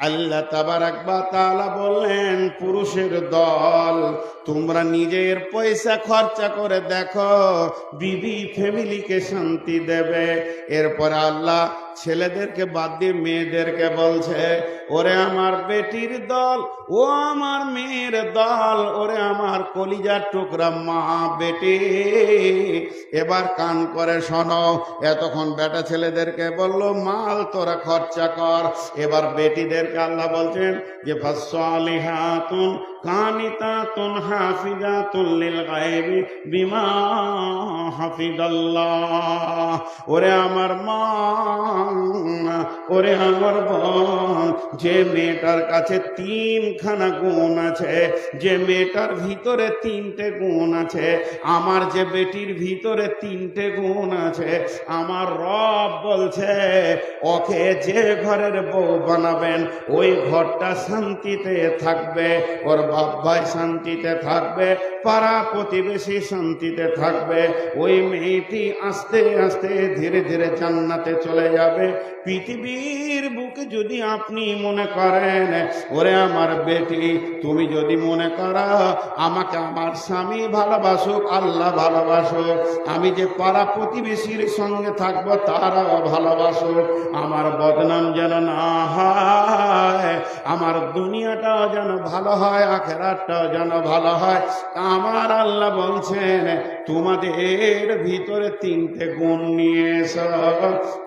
আল্লাহ তাবার তাবারাকবা তালা বললেন, পুরুষের দল, তোমরা নিজের পয়সা খরচা করে দেখো, বিবি ফ্যামিলিকে শান্তি দেবে। এরপর আল্লাহ ছেলেদেরকে বাদ দিয়ে মেয়েদেরকে বলছে, ওরে আমার বেটির দল, ও আমার মেয়ের দল, ওরে আমার কলিজার টুকরা মা বেটি। এবার কান করে শোনো, এতক্ষণ বেটা ছেলেদেরকে বলল, মাল তোরা খরচা কর। এবার বেটিদেরকে আল্লাহ বলছেন যে ফাসলিহাতুন কানিতাতুন হাফিজাতুন লিল গায়বি বিমা হাফিজাল্লাহ ওরে আমার মা, ওরে আমার বোন, যে মেয়েটার কাছে তিনখানা গুণ আছে, যে মেয়েটার ভিতরে তিনটে গুণ আছে, আমার যে বেটির ভিতরে তিনটে গুণ আছে, আমার রব বলছে, ওকে যে ঘরের বউ বানাবেন, ওই ঘরটা শান্তিতে থাকবে, ওর ভাই শান্তিতে থাকবে, পাড়া প্রতিবেশী শান্তিতে থাকবে। ওই মেয়েটি আস্তে আস্তে ধীরে ধীরে জান্নাতে চলে যাবে। পৃথিবীর বুকে যদি আপনি মনে করেন, ওরে আমার বেটি, তুমি যদি মনে করো, আমাকে আমার স্বামী ভালোবাসুক, আল্লাহ ভালোবাসুক, আমি যে পাড়া প্রতিবেশীর সঙ্গে থাকব, তারাও ভালোবাসুক, আমার বদনাম যেন না হয়, আমার দুনিয়াটাও যেন ভালো হয় আখেরাতটাও যেন ভালো হয়। আমার আল্লাহ বলছেন, তোমাদের ভিতরে তিনটে গুণ নিয়ে এসো।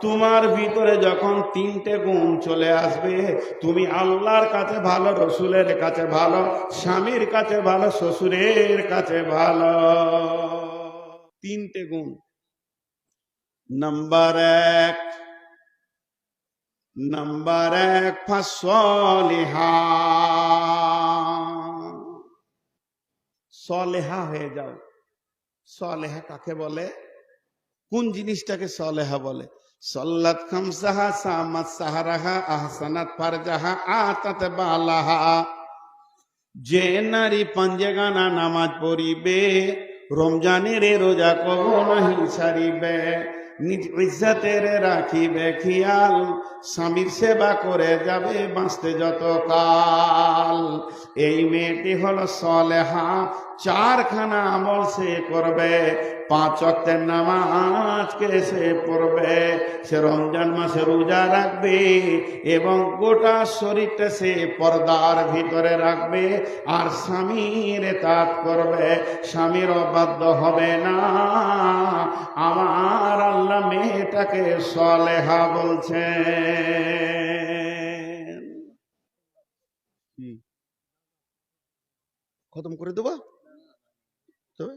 তোমার ভিতরে যখন তিনটে গুণ চলে আসবে, তুমি আল্লাহর কাছে ভালো, রসুলের কাছে ভালো, স্বামীর কাছে ভালো, শ্বশুরের কাছে ভালো। তিনটে গুণ। নাম্বার এক। নাম্বার এক ফাসলিহা সলেহা হয়ে যাও। সলেহা কাকে বলে? কোন জিনিসটাকে সলেহা বলে? সল্লাত খামসাহা সামাত সাহারাহা আহসানাত ফারজাহা আতাত বালাহা। যে নারী পাঞ্জেগানা নামাজ পড়িবে, রমজানের রোজা কবো নাহি সারিবে নিজ ইজ্জতের রাখিবে খেয়াল, স্বামীর সেবা করে যাবে বাঁচতে যত কাল। এই মেয়েটি হলো সলেহা চারখানা আমল সে করবে, পাঁচ অক্টের নামাজকে সে পড়বে, সে রমজান মাসে রোজা রাখবে এবং গোটা শরীরটা সে পর্দার ভিতরে রাখবে আর স্বামীর তাক করবে। স্বামীর অবাধ্য হবে না। আমার আল্লাহ মেয়েটাকে সলেহা বলছে খতম করে দেবো তবে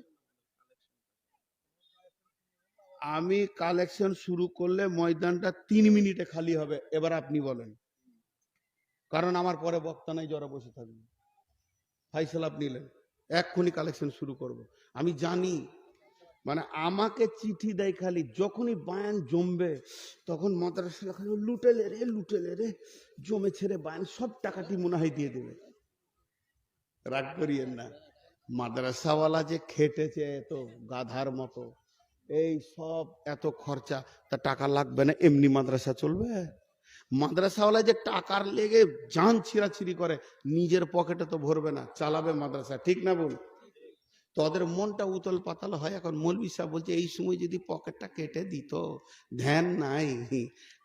আমি কালেকশন শুরু করলে ময়দানটা তিন মিনিটে খালি হবে, এবার আপনি বলেন। কারণ আমার পরে বক্তা নাই জরা বসে থাকবে। ফাইসাল আপনি নিলেন এক্ষুনি কালেকশন শুরু করব। আমি জানি মানে আমাকে চিঠি দেয় খালি, যখনই বায়ান জমবে, তখন মাদ্রাসা খালি লুটেলে রে লুটেলে রে জমে ছেড়ে বায়ান, সব টাকাটি মনে হয় দিয়ে দেবে। রাগ করিয়েন না। মাদ্রাসাওয়ালা যে খেটেছে এত গাধার মতো। এই সব এত খরচা, তা টাকা লাগবে না, এমনি মাদ্রাসা চলবে। মাদ্রাসাওয়ালা যে টাকার লেগে জান ছিঁড়াছিড়ি করে, নিজের পকেটে তো ভরবে না, চালাবে মাদ্রাসা, ঠিক না বল তোদের মনটা উতল পাতাল হয়। এখন মৌলবি সাহেব বলছে, এই সময় যদি পকেটটা কেটে দিত, ধ্যান নাই,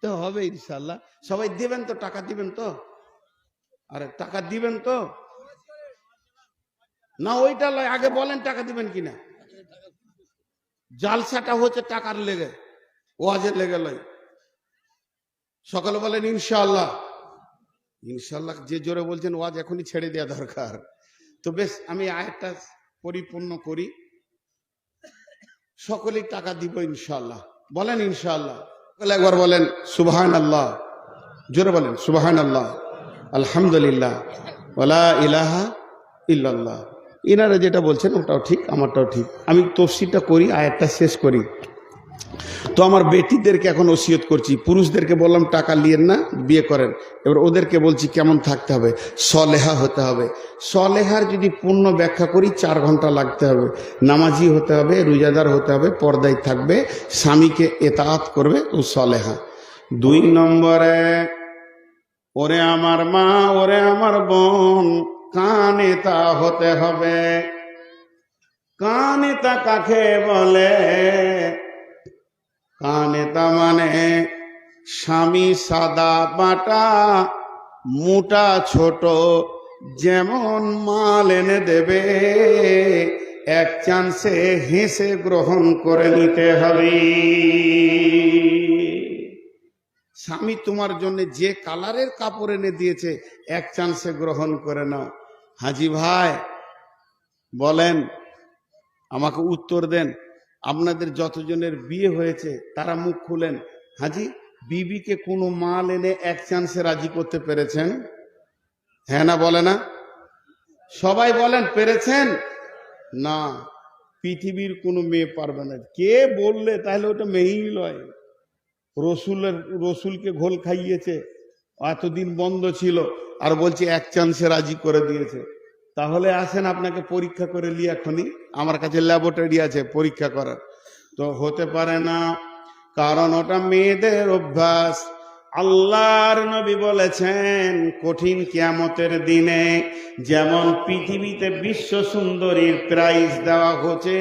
তো হবে ইনশাল্লাহ সবাই দিবেন তো, টাকা দিবেন তো? আরে টাকা দিবেন তো? না, ওইটা লয়, আগে বলেন টাকা দিবেন কিনা? জালসাটা হচ্ছে টাকার লেগে, ওয়াজের লেগে লয়। সকালে বলেন, ইনশাআল্লাহ। ইনশাআল্লাহ যে জোরে বলছেন, ওয়াজ এখনই ছেড়ে দেওয়া দরকার। তো বেশ, আমি আরেকটা পরিপূর্ণ করি। সকলেই টাকা দিব ইনশাআল্লাহ। বলেন ইনশাআল্লাহ। সকলে একবার বলেন সুবহান আল্লাহ জোরে বলেন সুবহান আল্লাহ আলহামদুলিল্লাহ ওলা ইলাহা ইল্লাল্লাহ। ইনারা যেটা বলছেন, ওটাও ঠিক, আমারটাও ঠিক। আমি তফসিলটা করি, আয়াতটা শেষ করি। তো আমার বেটিদেরকে এখন ওসিয়ত করছি। পুরুষদেরকে বললাম, টাকা নিয়েন না, বিয়ে করেন। এবার ওদেরকে বলছি, কেমন থাকতে হবে? সলেহা হতে হবে। সলেহার যদি পূর্ণ ব্যাখ্যা করি, চার ঘণ্টা লাগতে হবে। নামাজি হতে হবে, রোজাদার হতে হবে, পর্দায় থাকবে, স্বামীকে এতায়াত করবে, ও সলেহা। দুই নম্বরে, ওরে আমার মা, ওরে আমার বোন কানে তা হতে হবে। কানে তা কাকে বলে? কানে তা মানে স্বামী সাদা বাটা, মোটা ছোট, যেমন মাল এনে দেবে। এক চান্সে হেসে গ্রহণ করে নিতে হবে। স্বামী তোমার জন্য যে কালারের কাপড় এনে দিয়েছে, এক চান্সে গ্রহণ করে নাও। হাজি ভাই, বলেন, আমাকে উত্তর দেন। আপনাদের যতজনের বিয়ে হয়েছে, তারা মুখ খুলেন। হাজি, বিবিকে কোনো মাল এনে এক চান্সে রাজি করতে পেরেছেন? হ্যাঁ না বলে না? সবাই বলেন, পেরেছেন? না, পৃথিবীর কোনো মেয়ে পারবে না। কে বললে তাহলে ওটা মেয়েই লয়। রসুলের, রসুলকে ঘোল খাইয়েছে, এতদিন বন্ধ ছিল, আর বলছে এক চান্সে রাজি করে দিয়েছে। তাহলে আসেন আপনাকে পরীক্ষা করে লি এখনই আমার কাছে ল্যাবরেটরি আছে পরীক্ষা করার। তো হতে পারে না, কারণ ওটা মেয়েদের অভ্যাস। আল্লাহর নবী বলেছেন, কঠিন কিয়ামতের দিনে যেমন পৃথিবীতে বিশ্ব সুন্দরীর প্রাইজ দেওয়া হচ্ছে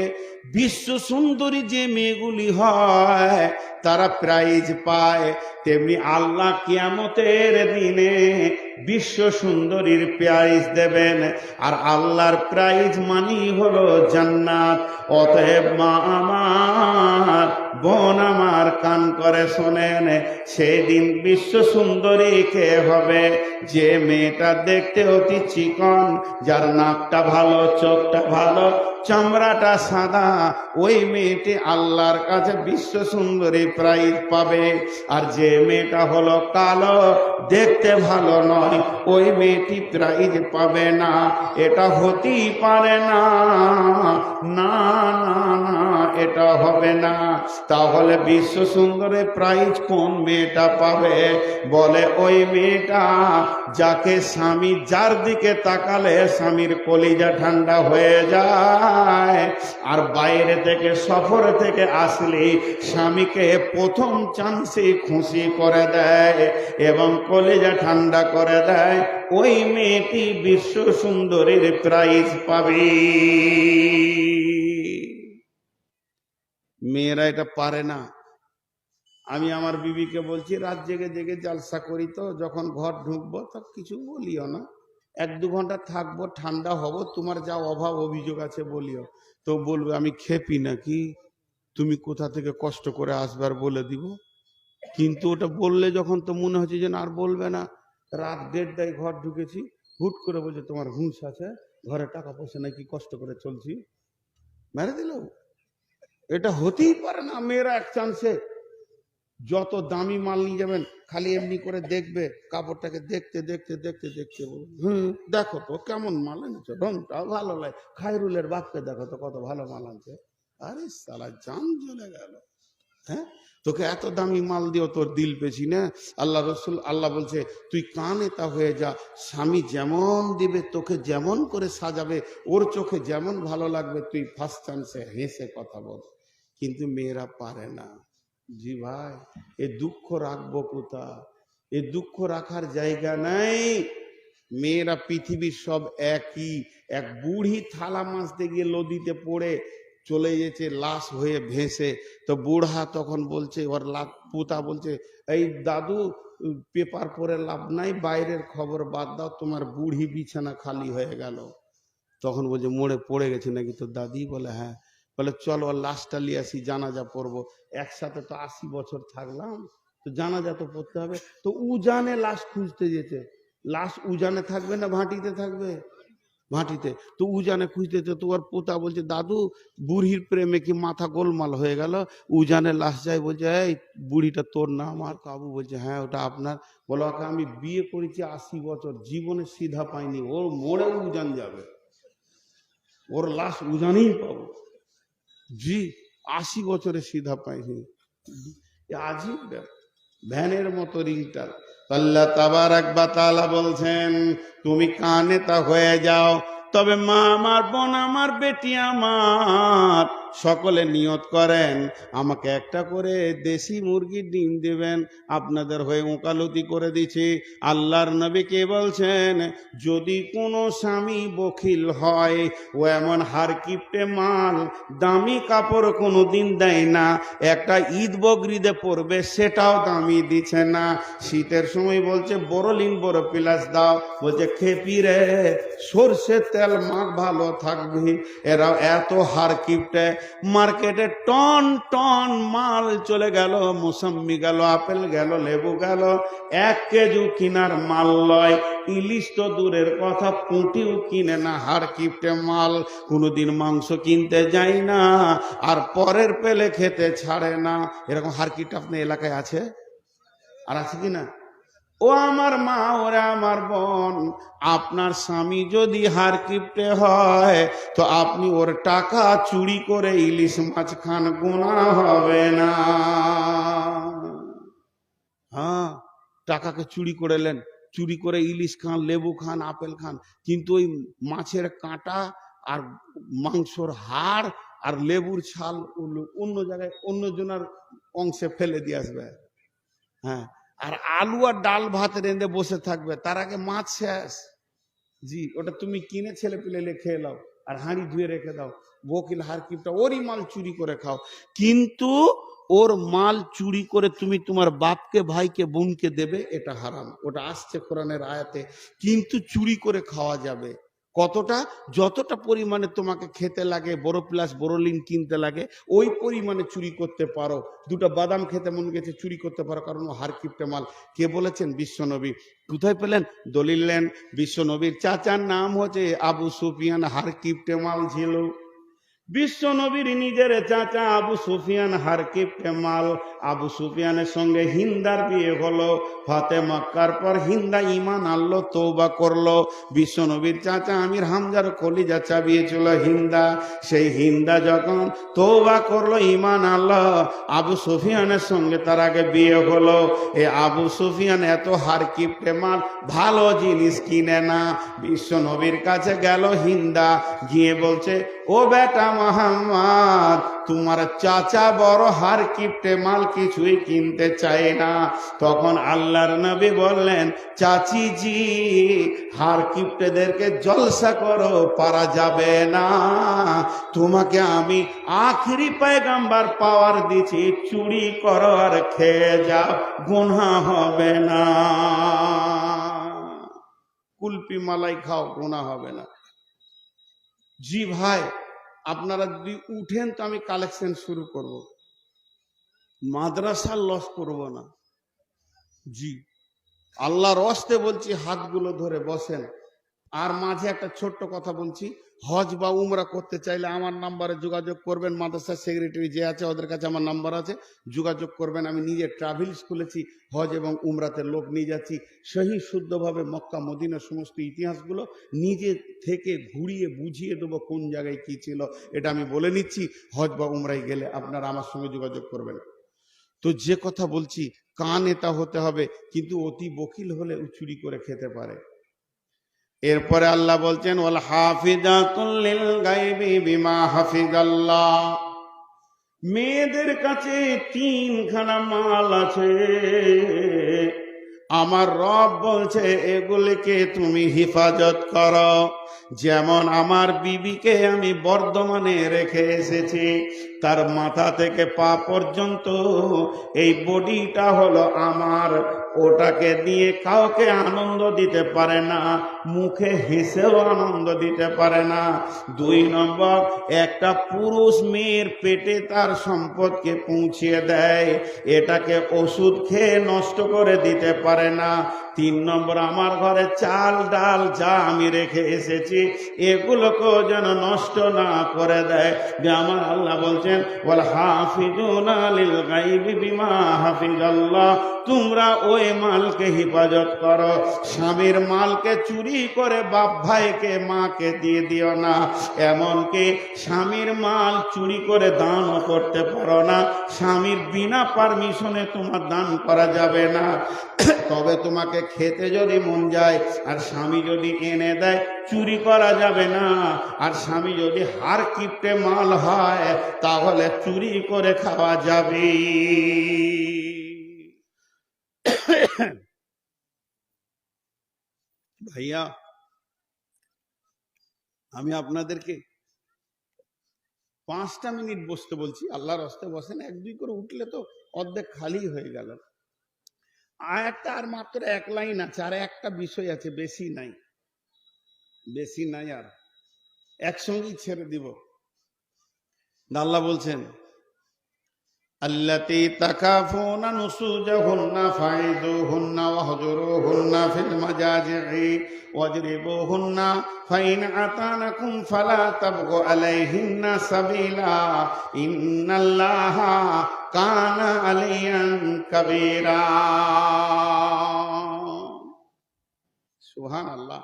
বিশ্ব সুন্দরী যে মেয়েগুলি হয়, তারা প্রাইজ পায়। তেমনি আল্লাহ কিয়ামতের দিনে বিশ্ব সুন্দরীর প্রাইজ দেবেন। আর আল্লাহর প্রাইজ মানি হলো জান্নাত। অতএব মা আমার, বোন আমার কান করে শোনেন, সেদিন বিশ্ব সুন্দরী কে হবে? যে মেয়েটা দেখতে অতি চিকন, যার নাকটা ভালো, চোখটা ভালো, চামড়াটা সাদা, ওই মেয়েটি আল্লাহর কাছে বিশ্ব সুন্দরী প্রাইজ পাবে। আর যে মেয়েটা হলো কালো, দেখতে ভালো নয়, ওই মেয়েটি প্রাইজ পাবে না। এটা হতেই পারে না। না না এটা হবে না। তাহলে বিশ্ব সুন্দরী প্রাইজ কোন মেয়েটা পাবে? বলে, ওই মেয়েটা যাকে স্বামী যার দিকে তাকালে স্বামীর কলিজা ঠান্ডা হয়ে যায়। আর বাইরে থেকে, সফর থেকে আসলে স্বামীকে প্রথম চান্সে খুশি করে দেয় এবং কলিজা ঠান্ডা করে দেয়। ওই মেয়েটি বিশ্ব সুন্দরীর প্রাইজ পাবে। মেয়েরা এটা পারে না। আমি আমার বিবিকে বলছি, রাত জেগে জেগে জালসা করি তো, যখন ঘর ঢুকবো তো কিছু বলিও না। এক দু ঘণ্টা থাকব, ঠান্ডা হব, তোমার যা অভাব অভিযোগ আছে বলিও। তো বলবে, আমি খেপি নাকি? তুমি কোথা থেকে কষ্ট করে আসবার বলে দিব? কিন্তু ওটা বললে যখন তো মনে হচ্ছে যে আর বলবে না। রাত দেড়টায় ঘর ঢুকেছি, হুট করে বলছে, তোমার হুঁশ আছে, ঘরে টাকা পয়সা নাকি কষ্ট করে চলছি। মেরে দিল এটা হতেই পারে না, মেয়েরা এক চান্সে যত দামি মাল নিয়ে যাবেন, খালি এমনি করে দেখবে, কাপড়টাকে দেখতে দেখতে দেখতে দেখতে হুম, দেখো তো কেমন মাল এনেছো রংটাও ভালো লাগে খায়রুলের বাপকে দেখো তো কত ভালো মাল আনছে। আরে সালা জান চলে গেল। হ্যাঁ? তোকে এত দামি মাল দিও তোর দিল পেছি না? আল্লাহ রসুল, আল্লাহ বলছে, তুই কানে তা হয়ে যা, স্বামী যেমন দিবে, তোকে যেমন করে সাজাবে, ওর চোখে যেমন ভালো লাগবে, তুই ফার্স্ট চান্সে হেসে কথা বল। কিন্তু মেয়েরা পারে না। জি ভাই, এ দুঃখ রাখব কোথা? এ দুঃখ রাখার জায়গা নাই। মেয়েরা পৃথিবীর সব একই, এক বুড়ি থালা মাছতে গিয়ে নদীতে পড়ে চলে গেছে, লাশ হয়ে ভেসে। তো বুড়া তখন বলছে, ওর লাভ পুতা বলছে, এই দাদু, পেপার পড়ে লাভ নাই, বাইরের খবর বাদ দাও, তোমার বুড়ি বিছানা খালি হয়ে গেল। তখন বলছে, মোড়ে পড়ে গেছে নাকি? তো দাদি বলে হ্যাঁ। বলে, চল লাশটা নিয়ে আসি, জানাজা পড়ব। একসাথে তো আশি বছর থাকলাম। তো জানাজা তো পড়তে হবে। তো উজানে লাশ খুঁজতে যেতে। লাশ উজানে থাকবে না ভাটিতে থাকবে? ভাটিতে। তো উজানে খুঁজতে তো ওর পোতা বলছে, দাদু, বুড়ির প্রেমে কি মাথা গোলমাল হয়ে গেল? উজানে লাশ যায় বলছে, এই, বুড়িটা তোর না, আমার কাবু। বলছে হ্যাঁ ওটা আপনার। বলো, ওকে আমি বিয়ে করেছি আশি বছর, জীবনে সিধা পাইনি, ওর মোড়ে উজান যাবে। ওর লাশ উজানেই পাবো। জি, আশি বছরে সিধা পাইনি। আজীব। ভ্যানের মতো রিংটার। আল্লাহ তাবার একবার তালা বলছেন, তুমি কানে তা হয়ে যাও, তবে মা আমার বোন, আমার বেটি আমার। সকলে নিয়ত করেন, আমাকে একটা করে দেশি মুরগির ডিম দেবেন, আপনাদের হয়ে ওকালতি করে দিছি আল্লাহর নবী কে বলছেন, যদি কোনো স্বামী বখিল হয়, ও এমন হার কিপটে মাল, দামি কাপড় কোনো দিন দেয় না, একটা ঈদ বকরিদে পরবে, সেটাও দামি দিচ্ছে না। শীতের সময় বলছে, বড়লিন, বড় পিলাস দাও। বলছে, খেপি রে, সর্ষের তেল মাখ, ভালো থাকবি। এরা এত হার কিপটে মার্কেটে টন টন মাল চলে গেল মুসাম্মি গেল, আপেল গেল, লেবু গেল, এক কেজি কিনার মাল লয়। ইলিশ তো দূরের কথা, পুঁটিও কিনে না, হার কিপটে মাল। কোনোদিন মাংস কিনতে যাই না, আর পরের পেলে খেতে ছাড়ে না। এরকম হার আপনার এলাকায় আছে? আর আছে কি না? ও আমার মা, ওরা আমার বোন, আপনার স্বামী যদি হার কিপটে হয়, তো আপনি ওর টাকা চুরি করে ইলিশ মাছ খান গোনা হবে না। হ্যাঁ টাকাকে চুরি করে নেন, চুরি করে ইলিশ খান, লেবু খান, আপেল খান, কিন্তু ওই মাছের কাঁটা আর মাংসর হাড় আর লেবুর ছাল অন্য জায়গায় অন্য জনের অংশে ফেলে দিয়ে আসবে। হ্যাঁ আর আলু আর ডাল ভাত রেঁধে বসে থাকবে, তার আগে মাছ শেষ। জি, ওটা তুমি কিনে ছেলে পিলে খেয়ে এলাও আর হাঁড়ি ধুয়ে রেখে দাও। বকিল হার কিপটা ওরই মাল চুরি করে খাও। কিন্তু ওর মাল চুরি করে তুমি তোমার বাপকে, ভাইকে, বোনকে দেবে, এটা হারাম। ওটা আসছে কোরআনের আয়াতে। কিন্তু চুরি করে খাওয়া যাবে। কতটা? যতটা পরিমাণে তোমাকে খেতে লাগে, বড় প্লাস বড়লিন কিনতে লাগে, ওই পরিমাণে চুরি করতে পারো। দুটা বাদাম খেতে মন গেছে, চুরি করতে পারো, কারণ ও হার কিপটে মাল। কে বলেছেন? বিশ্বনবী। কোথায় পেলেন? দলিল নেন। বিশ্বনবীর চাচার নাম হচ্ছে আবু সুফিয়ান হার কিপটে মাল ছিল বিশ্ব নবীর নিজের চাচা আবু সুফিয়ান হারকিপটে মাল আবু সুফিয়ানের সঙ্গে হিন্দার বিয়ে হলো। ফাতে মক্কার পর হিন্দা ইমান আনলো তৌবা করল। বিশ্ব নবীর চাচা আমির হামজার কলিজা চাবিয়েছিল হিন্দা। সেই হিন্দা যখন তৌবা করল ইমান আনলো, আবু সুফিয়ানের সঙ্গে তার আগে বিয়ে হলো। এ আবু সুফিয়ান এত হারকিপটে মাল ভালো জিনিস কিনে না। বিশ্ব নবীর কাছে গেল হিন্দা, গিয়ে বলছে, ও বেটা মোহাম্মদ, তোমার চাচা বড় হার কিপটে মাল কিছুই কিনতে চায় না। তখন আল্লাহর নবী বললেন, চাচি জি, হার কিপটেদেরকে জলসা করো, পারা যাবে না। তোমাকে আমি আখরি পায়গাম্বার পাওয়ার দিছি, চুরি করো আর খেয়ে যাও গুনা হবে না। কুলপি মালাই খাও গুণা হবে না। জি ভাই আপনারা যদি উঠেন তো আমি কালেকশন শুরু করব। মাদ্রাসা লস করব না। জি। আল্লাহর অস্তে বলছি, হাতগুলো ধরে বসেন। আর মাঝে একটা ছোট্ট কথা বলছি। হজ বা উমরা করতে চাইলে আমার নাম্বারে যোগাযোগ করবেন। মাদ্রাসা সেক্রেটারি যে আছে, ওদের কাছে আমার নাম্বার আছে। যোগাযোগ করবেন। আমি নিজে ট্রাভেলস খুলেছি হজ এবং উমরাতে লোক নিয়ে যাচ্ছি। সেই শুদ্ধভাবে মক্কা, মদিনার সমস্ত ইতিহাসগুলো নিজে থেকে ঘুরিয়ে বুঝিয়ে দেবো কোন জায়গায় কি ছিল। এটা আমি বলে নিচ্ছি। হজ বা উমরায় গেলে আপনারা আমার সঙ্গে যোগাযোগ করবেন। তো যে কথা বলছি কান এটা হতে হবে, কিন্তু অতি বকিল হলে চুরি করে খেতে পারে। এরপরে আল্লাহ বলছেন, ওয়াল হাফিজাতুল লিল গায়বি বিমা হাফিজাল্লাহ। মেয়েদের কাছে তিনখানা মাল আছে। আমার রব বলছে, এগুলিকে তুমি হিফাজত করো। যেমন আমার বিবিকে আমি বর্ধমানে রেখে এসেছি, তার মাথা থেকে পা পর্যন্ত এই বডিটা হলো আমার। ওটাকে দিয়ে কাউকে আনন্দ দিতে পারে না। মুখে হেসেও আনন্দ দিতে পারে না। দুই নম্বর, একটা পুরুষ মেয়ের পেটে তার সম্পদকে পৌঁছিয়ে দেয়। এটাকে ওষুধ খেয়ে নষ্ট করে দিতে পারে না। তিন নম্বর, আমার ঘরে চাল, ডাল যা আমি রেখে এসেছি, এগুলোকেও যেন নষ্ট না করে দেয়। যে আমার আল্লাহ বলছেন বল হাফিজুন আলিল গাইবি বিমা হাফিজ আল্লাহ তোমরা ওই মালকে হেফাজত করো। স্বামীর মালকে চুরি চুরি করে বাপ ভাইকে, মাকে দিয়ে দিও না। এমনকি স্বামীর মাল চুরি করে দানও করতে পারো না। স্বামীর বিনা পারমিশনে তোমার দান করা যাবে না। তবে তোমাকে খেতে যদি মন যায়, আর স্বামী যদি এনে দেয়, চুরি করা যাবে না। আর স্বামী যদি হার কিপটে মাল হয়, তাহলে চুরি করে খাওয়া যাবে ভাইয়া, আমি আপনাদেরকে পাঁচটা মিনিট বসতে বলছি। আল্লাহর হস্তে বসেন, এক দুই করে উঠলে তো অর্ধেক খালি হয়ে গেল। একটা আর মাত্র এক লাইন আছে, আর একটা বিষয় আছে, বেশি নাই। বেশি নাই আর। একসঙ্গেই ছেড়ে দিব। আল্লাহ বলছেন আল্লাতি তাকাফুনা নুসুজাহুন্না ফাইদুহুন্না ওয়াহজুরুহুন্না ফিল মাজাজি'i ওয়াজরিবুহুন্না, ফাইন আতানাকুম ফালা তাবগু আলাইহিন্না সাবিলা, ইন্নাল্লাহা কানা আলিয়ান কাবীরা। সুবহানাল্লাহ।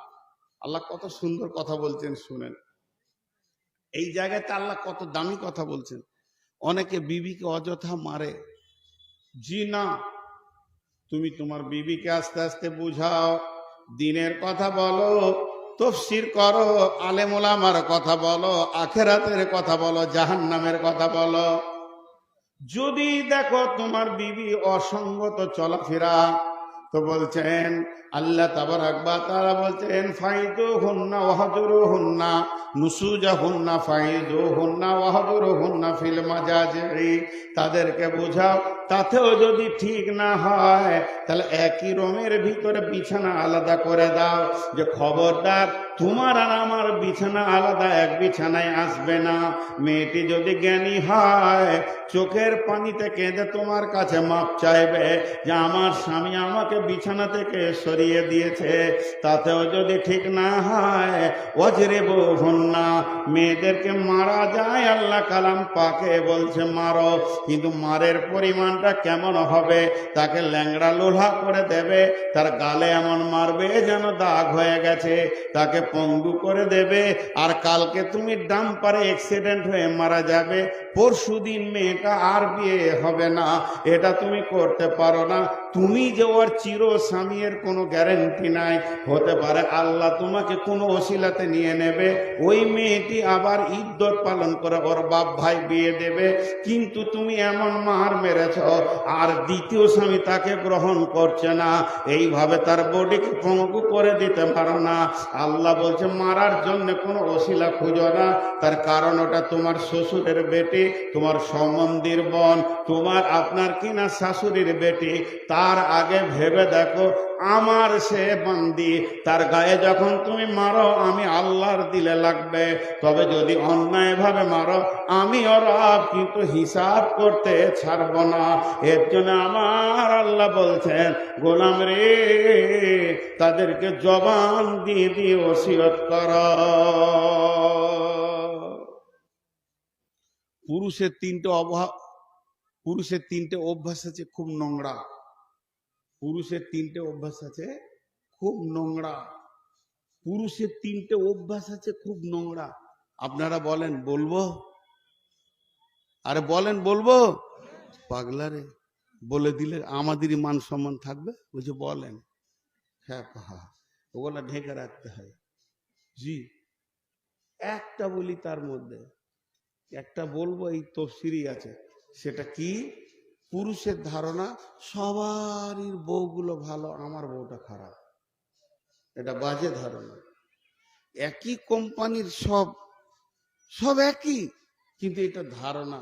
আল্লাহ কত সুন্দর কথা বলছেন শুনেন। এই জায়গাতে আল্লাহ কত দামি কথা বলছেন। অনেকে বিবিকে অযথা মারে। জি না, তুমি তোমার বিবিকে আস্তে আস্তে বুঝাও, দিনের কথা বলো, তফসির করো আলেমুলামার কথা বলো, আখেরাতের কথা বলো, জাহান্নামের কথা বলো। যদি দেখো তোমার বিবি অসঙ্গত চলাফেরা তো বলছেন, আল্লাহ তাবার আকবা তারা বলছেন ফাইদো হুন্না ওয়াহাদুরো হুন্না নুসুজা হুন্না ফাইদো হুন্না ওয়াহাদুরো হুন্না ফিল মাজাজি তাদেরকে বোঝাও তাতেও যদি ঠিক না হয়, তাহলে একই রুমের ভিতরে বিছানা আলাদা করে দাও। যে খবরদার, তোমার আর আমার বিছানা আলাদা, এক বিছানায় আসবে না। মেয়েটি যদি জ্ঞানী হয়, চোখের পানিতে কেঁদে তোমার কাছে মাপ চাইবে যে আমার স্বামী আমাকে বিছানা থেকে সরিয়ে দিয়েছে। তাতেও যদি ঠিক না হয়, অজরে বহুন না। মেয়েদেরকে মারা যায়, আল্লাহ কালাম পাকে বলছে, মারো। কিন্তু মারের পরিমাণটা কেমন হবে? তাকে ল্যাংড়া লোহা করে দেবে, তার গালে এমন মারবে যেন দাগ হয়ে গেছে। তাকে পঙ্গু করে দেবে, আর কালকে তুমি ডাম্পারে অ্যাক্সিডেন্ট হয়ে মারা যাবে। পরশু দিন মেয়েটা আর বিয়ে হবে না। এটা তুমি করতে পারো না। তুমি যে ওর চির স্বামীর কোনো গ্যারেন্টি নাই, হতে পারে আল্লাহ তোমাকে কোনো অশিলাতে নিয়ে নেবে, ওই মেয়েটি আবার ইদ্যত পালন করে ওর বাপ ভাই বিয়ে দেবে, কিন্তু তুমি এমন মার মেরেছ, আর দ্বিতীয় স্বামী তাকে গ্রহণ করছে না, এইভাবে তার বডিকে পঙ্গু করে দিতে পারো না। আল্লাহ বলছে, মারার জন্য কোনো অশিলা খুঁজো না, তার কারণ ওটা তোমার শ্বশুরের বেটি, তোমার সম্বন্ধীর বোন, তোমার আপনার কিনা শাশুড়ির বেটি তার আগে ভেবে দেখো, আমার সে বান্দি, তার গায়ে যখন তুমি মারো, আমি আল্লাহর দিলে লাগবে। তবে যদি অন্যায়ভাবে মারো, আমি ওর কিন্তু হিসাব করতে ছাড়ব না। এর জন্য আমার আল্লাহ বলছেন, গোলাম রে, তাদেরকে জবান দিয়ে দিয়ে ওসিয়ত কর। পুরুষের তিনটে অভাব পুরুষের তিনটে অভ্যাস আছে, খুব নোংরা। পুরুষের তিনটে অভ্যাস আছে, খুব নোংরা। পুরুষের তিনটে অভ্যাস আছে, খুব নোংরা। আপনারা বলেন, বলব? আরে বলেন, বলব? পাগলারে বলে দিলে আমাদেরই মান সম্মান থাকবে? বলছে বলেন। হ্যাঁ হ্যাঁ ওগুলা ঢেকে রাখতে হয়। জি, একটা বলি তার মধ্যে। একটা বলব, এই তফসিরই আছে। সেটা কি? পুরুষের ধারণা, সবারই বউগুলো ভালো, আমার বউটা খারাপ। এটা বাজে ধারণা। একই কোম্পানির সব সব একই, কিন্তু এটা ধারণা